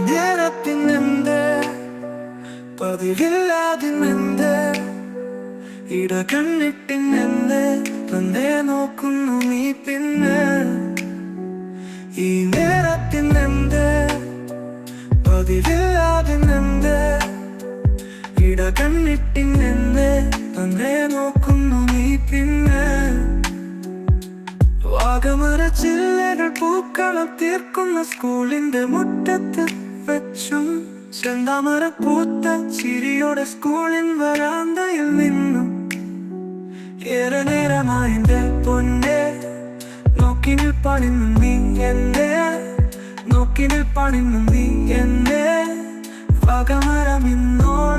നേരത്തിനെന്ത് പതിവില്ലാതിനെന്ത് ഇട കണ്ണിട്ടിനെന്ത് തന്നെ നോക്കുന്നു നീ പിന്നെ. ഈ നേരത്തിനെന്ത് പതിവില്ലാതിനെന്ത് ഇട കണ്ണിട്ടിനെന്ത് തന്നെ നോക്കുന്നു നീ പിന്നെ. വാഗമര ചില്ലകൾ പൂക്കളം തീർക്കുന്ന സ്കൂളിന്റെ മുറ്റത്ത് വെച്ചും ചെന്താമര പൂത്ത ചിരിയോടെ സ്കൂളിൻ വരാന്തയിൽ നിന്നും ഏറെ നേരമായി പൊന്നെ നോക്കി നിൽപ്പാണി നീ എന്നെ നോക്കി നിൽപ്പാണി നീ എന്നെ. വകമരം ഇന്നോണം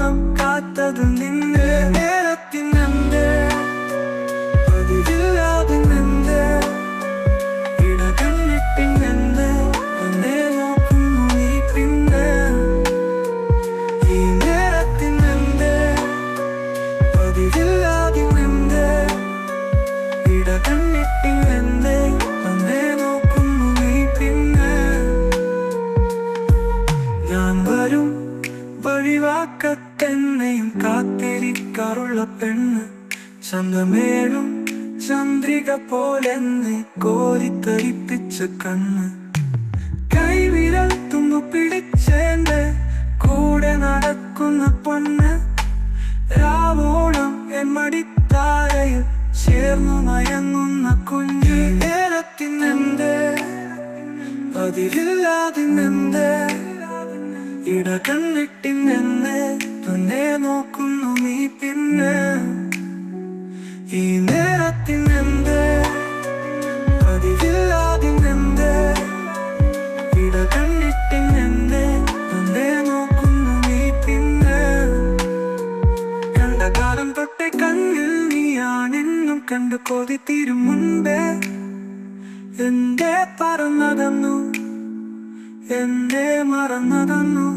വഴിവാക്കത്തെന്നെയും കാത്തിരിക്കാറുള്ള പെണ്ണ്. ചന്തമേഴും ചന്ദ്രിക പോലെന്നെ കോരിത്തരിപ്പിച്ച കണ്ണ്. കൈവിരൽ തുമ്പു പിടിച്ചെന്റെ കൂടെ നടക്കുന്ന പൊണ്ണ് രാവോളം എൻ മടിത്താരയിൽ ചേർന്നു മയങ്ങുന്ന കുഞ്ഞ്. നേരത്തിനെന്തേ? അതിലില്ലാതിനെന്തേ ഇട കണ്ണിട്ടിനെന്നെ തന്നെ നോക്കുന്നു നീ പിന്നെ ഈ നേരത്തിനെന്ത്? അതിലില്ലാതിനെന്തേ ഇട കണ്ണിട്ടിനെന്നെ തന്നെ നോക്കുന്നു നീ പിന്നെ കണ്ട കാലം തൊട്ടേ കണ്ടു കൊതി തീരും മുൻപേ. എന്റെ പറന്നതന്നു എന്റെ മറന്നതന്നു?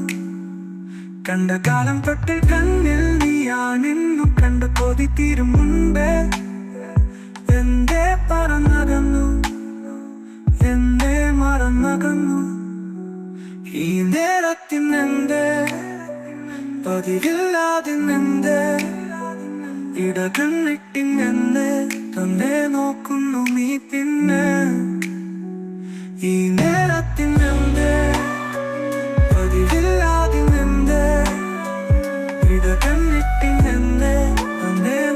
കണ്ട കാലം തൊട്ട് കണ്ണിൽ നീയാണെന്നു കണ്ടു കൊതി തീരും മുൻപേ. എന്റെ പറന്നകന്നു? എന്റെ മറന്നകന്നു? ഈ നേരത്തിനെന്തേ പതിവില്ലാതിനെന്തേ ഇടകണ്ണിട്ടിനെന്തേ തന്നെ നോക്കുന്നു നീ പിന്നെ. ഈ നേരത്തിനെന്തേ ഇടകണ്ണിട്ടിനെന്തേ തന്നെ നോക്കുന്നു